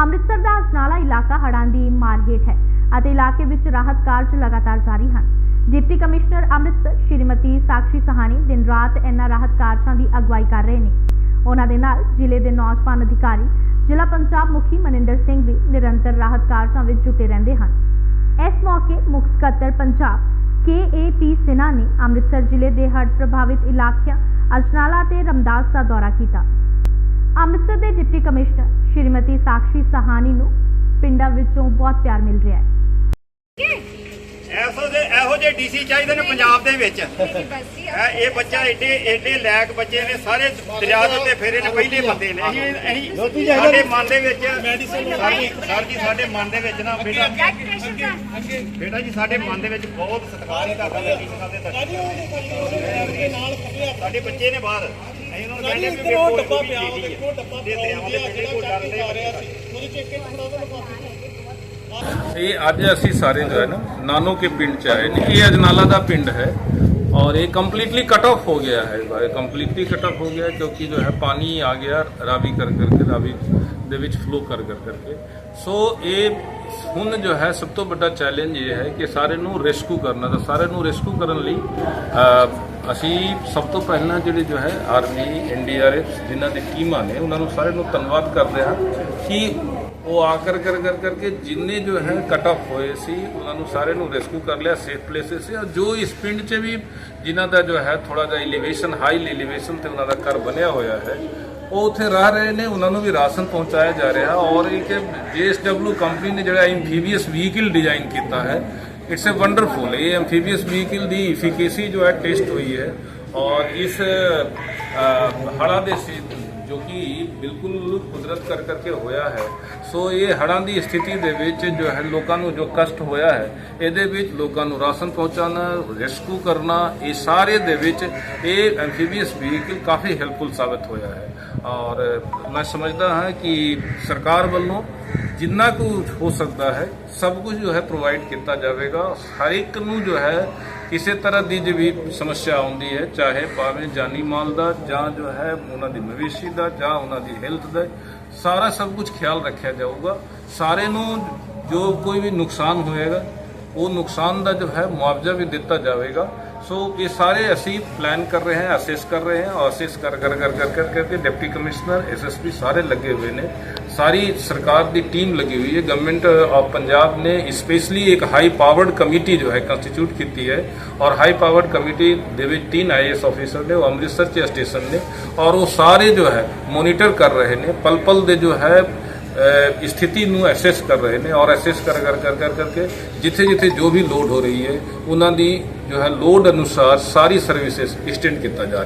ਅੰਮ੍ਰਿਤਸਰ ਦਾ ਅਜਨਾਲਾ ਇਲਾਕਾ ਹੜ੍ਹਾਂ ਦੀ ਮਾਰ ਹੇਠ ਹੈ ਅਤੇ ਇਲਾਕੇ ਵਿੱਚ ਰਾਹਤ ਕਾਰਜ ਲਗਾਤਾਰ ਜਾਰੀ ਹਨ। ਡਿਪਟੀ ਕਮਿਸ਼ਨਰ ਅੰਮ੍ਰਿਤਸਰ ਸ਼੍ਰੀਮਤੀ ਸਾਕਸ਼ੀ ਸਹਾਨੀ ਦਿਨ ਰਾਤ ਇਨ੍ਹਾਂ ਰਾਹਤ ਕਾਰਜਾਂ ਦੀ ਅਗਵਾਈ ਕਰ ਰਹੇ ਨੇ। ਉਹਨਾਂ ਦੇ ਨਾਲ ਜ਼ਿਲ੍ਹੇ ਦੇ ਨੌਜਵਾਨ ਅਧਿਕਾਰੀ, ਜ਼ਿਲ੍ਹਾ ਪੰਜਾਬ ਮੁਖੀ ਮਨਿੰਦਰ ਸਿੰਘ ਵੀ ਨਿਰੰਤਰ ਰਾਹਤ ਕਾਰਜਾਂ ਵਿੱਚ ਜੁਟੇ ਰਹਿੰਦੇ ਹਨ। ਇਸ ਮੌਕੇ ਮੁੱਖ ਸਕੱਤਰ ਪੰਜਾਬ ਕੇਏਪੀ ਸਿਨਾ ਨੇ ਅੰਮ੍ਰਿਤਸਰ ਜ਼ਿਲ੍ਹੇ ਦੇ ਹੜ੍ਹ ਪ੍ਰਭਾਵਿਤ ਇਲਾਕਿਆਂ ਅਜਨਾਲਾ ਤੇ ਰਮਦਾਸ ਦਾ ਦੌਰਾ ਕੀਤਾ। ਅੰਮ੍ਰਿਤਸਰ ਦੇ ਡਿਪਟੀ ਕਮਿਸ਼ਨਰ ਸ਼੍ਰੀਮਤੀ ਸਾਕਸ਼ੀ ਸਹਾਨੀ ਨੂੰ ਪਿੰਡਾਂ ਵਿੱਚੋਂ ਬਹੁਤ ਪਿਆਰ ਮਿਲ ਰਿਹਾ ਹੈ। ਐਸੋ ਦੇ ਇਹੋ ਜਿਹੇ ਡੀਸੀ ਚਾਹੀਦੇ ਨੇ ਪੰਜਾਬ ਦੇ ਵਿੱਚ। ਇਹ ਇਹ ਬੱਚਾ ਏਡੇ ਏਡੇ ਲੈਕ ਬੱਚੇ ਨੇ ਸਾਰੇ ਦਰਿਆ ਦੇ ਉੱਤੇ ਫੇਰੇ ਨੇ ਪਹਿਲੇ ਬੰਦੇ ਨੇ। ਅਸੀਂ ਅਸੀਂ ਸਾਡੇ ਮਨ ਦੇ ਵਿੱਚ ਸਾਡੀ ਸਰ ਜੀ ਸਾਡੇ ਮਨ ਦੇ ਵਿੱਚ ਨਾ ਬੇਟਾ ਬੇਟਾ ਜੀ ਸਾਡੇ ਮਨ ਦੇ ਵਿੱਚ ਬਹੁਤ ਸਤਿਕਾਰ ਹੈ ਤੁਹਾਡਾ ਲੱਗੀ ਸਾਹਿਬ ਦੇ ਸਾਡੇ ਬੱਚੇ ਨੇ ਬਾਹਰ। ਅਸੀਂ ਉਹਨਾਂ ਨੂੰ ਕਹਿੰਦੇ ਵੀ ਉਹ ਵੇਖੋ ਡੱਬਾ ਪਿਆ ਉਹ ਇਹ ਦੇਖੋ ਡੱਬਾ ਦੇ ਦਰਿਆਵਾਂ ਦੇ ਕੰਢੇ ਕੋਲ ਡਰਦੇ ਆ ਰਿਹਾ ਸੀ ਉਹਦੇ ਚ ਇੱਕ ਇੱਕ ਥੋੜਾ ਜਿਹਾ ਲਿਫਾਫੇ ਇਹ ਅੱਜ ਅਸੀਂ ਸਾਰੇ ਜੋ ਹੈ ਨਾ ਨਾਨੋ के पिंड ਚ ਆਏ ਨੇ ਇਹ ਅਜਨਾਲਾ ਦਾ ਪਿੰਡ ਹੈ और ये कम्प्लीटली कट ऑफ हो गया है कम्प्लीटली कट ऑफ हो गया है क्योंकि जो है पानी आ गया रावी कर करके रावी ਦੇ ਵਿੱਚ ਫਲੋ ਕਰ ਕਰ ਕਰਕੇ ਸੋ ਇਹ ਹੁਣ ਜੋ ਹੈ ਸਭ ਤੋਂ ਵੱਡਾ ਚੈਲੰਜ ਇਹ ਹੈ ਕਿ ਸਾਰੇ ਨੂੰ ਰੈਸਕਿਊ ਕਰਨਾ ਤਾਂ ਸਾਰੇ ਨੂੰ ਰੈਸਕਿਊ ਕਰਨ ਲਈ ਅ, ਅਸੀਂ ਸਭ ਤੋਂ ਪਹਿਲਾਂ ਜਿਹੜੇ ਜੋ ਹੈ ਆਰਮੀ ਐਨਡੀਆਰਐਫ ਜਿਨ੍ਹਾਂ ਦੀ ਟੀਮਾਂ ਨੇ, ਉਹਨਾਂ ਨੂੰ ਸਾਰਿਆਂ ਨੂੰ ਧੰਨਵਾਦ ਕਰਦੇ ਹਾਂ ਕਿ ਉਹ ਆ ਕਰ ਕਰ ਕਰ ਕਰਕੇ ਜਿੰਨੇ ਜੋ ਹੈ ਕਟ ਆਫ ਹੋਏ ਸੀ, ਉਹਨਾਂ ਨੂੰ ਸਾਰੇ ਨੂੰ ਰੈਸਕਿਊ ਕਰ ਲਿਆ ਸੇਫ ਪਲੇਸਿਸ ਸੇ ਔਰ ਜੋ ਇਸ ਪਿੰਡ 'ਚ ਵੀ ਜਿਨ੍ਹਾਂ ਦਾ ਜੋ ਹੈ ਥੋੜਾ ਜਿਹਾ ਇਲੀਵੇਸ਼ਨ ਹਾਈ ਇਲੀਵੇਸ਼ਨ ਤੇ ਉਹਨਾਂ ਦਾ ਘਰ ਬਣਿਆ ਹੋਇਆ ਹੈ, ਉਹ ਉੱਥੇ ਰਹਿ ਰਹੇ ਨੇ, ਉਹਨਾਂ ਨੂੰ ਵੀ ਰਾਸ਼ਨ ਪਹੁੰਚਾਇਆ ਜਾ ਰਿਹਾ। ਔਰ ਇੱਕ ਜੀਐਸਡਬਲਯੂ ਕੰਪਨੀ ਨੇ ਜਿਹੜਾ ਐਮਫੀਬੀਅਸ ਵਹੀਕਲ ਡਿਜ਼ਾਈਨ ਕੀਤਾ ਹੈ ਇਟਸ ਅ ਵੰਡਰਫੁਲ ਇਹ ਐਮਫੀਬੀਅਸ ਵਹੀਕਲ ਦੀ ਇਫੀਕੇਸੀ ਜੋ ਹੈ ਟੈਸਟ ਹੋਈ ਹੈ ਔਰ ਇਸ ਹੜਾ ਦੇ ਜੋ ਕਿ ਬਿਲਕੁਲ ਕੁਦਰਤ ਕਰ ਕਰਕੇ ਹੋਇਆ ਹੈ। ਸੋ ਇਹ ਹੜ੍ਹਾਂ ਦੀ ਸਥਿਤੀ ਦੇ ਵਿੱਚ ਜੋ ਹੈ ਲੋਕਾਂ ਨੂੰ ਜੋ ਕਸ਼ਟ ਹੋਇਆ ਹੈ, ਇਹਦੇ ਵਿੱਚ ਲੋਕਾਂ ਨੂੰ ਰਾਸ਼ਨ ਪਹੁੰਚਾਉਣਾ ਰੈਸਕਿਊ ਕਰਨਾ, ਇਹ ਸਾਰੇ ਦੇ ਵਿੱਚ ਇਹ ਐਮਫੀਬੀਅਸ ਵਹੀਕਲ ਕਾਫੀ ਹੈਲਪਫੁਲ ਸਾਬਤ ਹੋਇਆ ਹੈ। ਔਰ ਮੈਂ ਸਮਝਦਾ ਹਾਂ ਕਿ ਸਰਕਾਰ ਵੱਲੋਂ ਜਿੰਨਾ ਕੁ ਹੋ ਸਕਦਾ ਹੈ, ਸਭ ਕੁਝ ਜੋ ਹੈ ਪ੍ਰੋਵਾਈਡ ਕੀਤਾ ਜਾਵੇਗਾ। ਹਰ ਇੱਕ ਨੂੰ ਜੋ ਹੈ, ਕਿਸੇ ਤਰ੍ਹਾਂ ਦੀ ਜੇ ਵੀ ਸਮੱਸਿਆ ਆਉਂਦੀ ਹੈ, ਚਾਹੇ ਭਾਵੇਂ ਜਾਨੀ ਮਾਲ ਦਾ, ਜਾਂ ਜੋ ਹੈ ਉਹਨਾਂ ਦੀ ਮਵੇਸ਼ੀ ਦਾ, ਜਾਂ ਉਹਨਾਂ ਦੀ ਹੈਲਥ ਦਾ, ਸਾਰਾ ਸਭ ਕੁਝ ਖਿਆਲ ਰੱਖਿਆ ਜਾਊਗਾ। ਸਾਰੇ ਨੂੰ ਜੋ ਕੋਈ ਵੀ ਨੁਕਸਾਨ ਹੋਏਗਾ, ਉਹ ਨੁਕਸਾਨ ਦਾ ਜੋ ਹੈ ਮੁਆਵਜ਼ਾ ਵੀ ਦਿੱਤਾ ਜਾਵੇਗਾ। ਸੋ ਇਹ ਸਾਰੇ ਅਸੀਂ ਪਲਾਨ ਕਰ ਰਹੇ ਹਾਂ ਅਸੈਸ ਕਰ ਰਹੇ ਹਾਂ ਔਰ ਅਸੈਸ ਕਰ ਕਰ ਕਰ ਕਰ ਕਰ ਕਰਕੇ ਡਿਪਟੀ ਕਮਿਸ਼ਨਰ ਐਸਐਸਪੀ ਸਾਰੇ ਲੱਗੇ ਹੋਏ ਨੇ ਸਾਰੀ ਸਰਕਾਰ ਦੀ ਟੀਮ ਲੱਗੀ ਹੋਈ ਹੈ ਗਵਰਨਮੈਂਟ ਆਫ ਪੰਜਾਬ ਨੇ ਸਪੈਸ਼ਲੀ ਇੱਕ ਹਾਈ ਪਾਵਰਡ ਕਮੇਟੀ ਜੋ ਹੈ ਕੰਸਟੀਟਿਊਟ ਕੀਤੀ ਹੈ ਔਰ ਹਾਈ ਪਾਵਰਡ ਕਮੇਟੀ ਦੇ ਵਿੱਚ ਤਿੰਨ ਆਈਐਸ ਆਫੀਸਰ ਨੇ ਉਹ ਅੰਮ੍ਰਿਤਸਰ ਚ ਸਟੇਸ਼ਨ ਨੇ ਔਰ ਉਹ ਸਾਰੇ ਜੋ ਹੈ ਮੋਨੀਟਰ ਕਰ ਰਹੇ ਨੇ ਪਲ ਪਲ ਦੇ ਜੋ ਹੈ ਅ, ਸਥਿਤੀ ਨੂੰ ਐਸੈਸ ਕਰ ਰਹੇ ਨੇ ਔਰ ਐਸੈਸ ਕਰ ਕਰ ਕਰ ਕਰ ਕਰਕੇ ਜਿੱਥੇ ਜਿੱਥੇ ਜੋ ਵੀ ਲੋਡ ਹੋ ਰਹੀ ਹੈ ਉਹਨਾਂ ਦੀ ਜੋ ਹੈ ਲੋਡ ਅਨੁਸਾਰ ਸਾਰੀ ਸਰਵਿਸਿਜ਼ ਐਕਸਟੈਂਡ ਕੀਤਾ ਜਾ ਰਿਹਾ